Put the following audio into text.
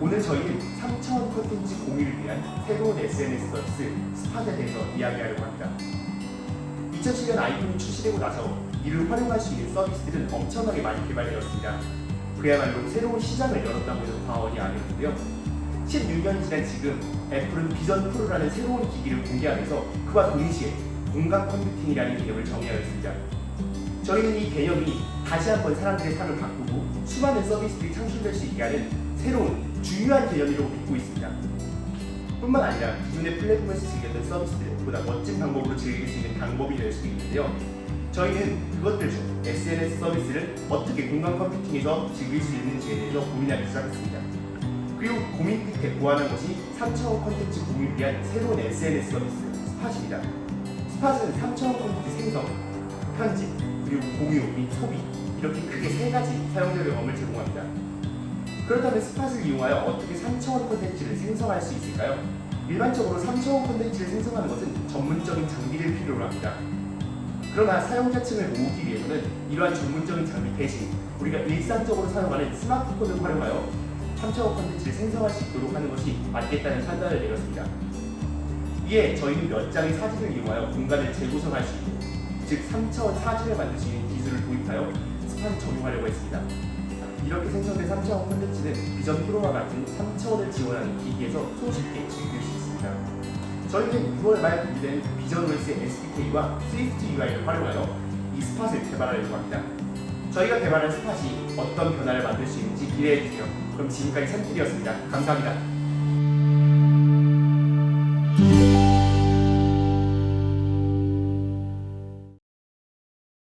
오늘 저희는 3차원 콘텐츠 공유를 위한 새로운 SNS 서비스 스팟에 대해서 이야기하려고 합니다. 2007년 아이폰이 출시되고 나서 이를 활용할 수 있는 서비스들은 엄청나게 많이 개발되었습니다. 그야말로 새로운 시장을 열었다고 해도 과언이 아니었는데요. 16년이 지난 지금 애플은 비전 프로라는 새로운 기기를 공개하면서 그와 동시에 공간 컴퓨팅이라는 개념을 정의하였습니다. 저희는 이 개념이 다시 한번 사람들의 삶을 바꾸고 수많은 서비스들이 창출될 수 있게 하는 새로운 중요한 개념이라고 믿고 있습니다. 뿐만 아니라 기존의 플랫폼에서 즐겼던 서비스들을 보다 멋진 방법으로 즐길 수 있는 방법이 될 수도 있는데요. 저희는 그것들 중 SNS 서비스를 어떻게 공간 컴퓨팅에서 즐길 수 있는지에 대해서 고민하기 시작했습니다. 그리고 고민 끝에 고안한 것이 3차원 콘텐츠 공유를 위한 새로운 SNS 서비스 스팟입니다. 스팟은 3차원 콘텐츠 생성, 편집, 그리고 공유 및 소비 이렇게 크게 세 가지 사용자 경험을 제공합니다. 그렇다면 스팟을 이용하여 어떻게 3차원 콘텐츠를 생성할 수 있을까요? 일반적으로 3차원 콘텐츠를 생성하는 것은 전문적인 장비를 필요로 합니다. 그러나 사용자층을 모으기 위해서는 이러한 전문적인 장비 대신 우리가 일상적으로 사용하는 스마트폰을 활용하여 3차원 콘텐츠를 생성할 수 있도록 하는 것이 맞겠다는 판단을 내렸습니다. 이에 저희는 몇 장의 사진을 이용하여 공간을 재구성할 수 있는 즉 3차원 사진을 만들 수 있는 기술을 도입하여 스팟에 적용하려고 했습니다. 이렇게 생성된 3차원 콘텐츠는 비전 프로와 같은 3차원을 지원하는 기기에서 손쉽게 즐길 수 있습니다. 저희는 6월 말 공개된 비전 OS SDK와 스위프트 UI를 활용하여 이 스팟을 개발하려고 합니다. 저희가 개발한 스팟이 어떤 변화를 만들 수 있는지 기대해 주세요. 그럼 지금까지 샘플이었습니다. 감사합니다.